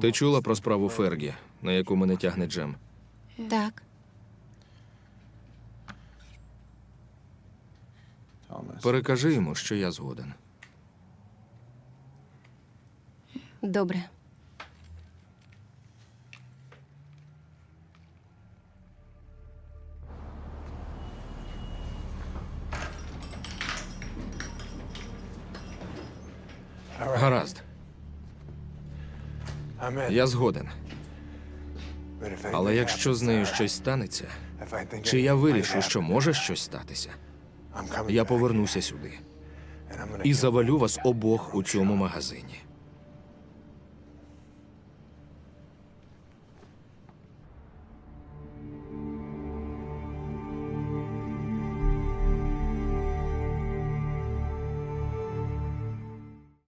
Ти чула про справу Фергі, на яку мене тягне Джем? Так, Перекажи йому, що я згоден. добре. Гаразд, я згоден. Але якщо з нею щось станеться, чи я вирішу, що може щось статися, я повернуся сюди і завалю вас обох у цьому магазині.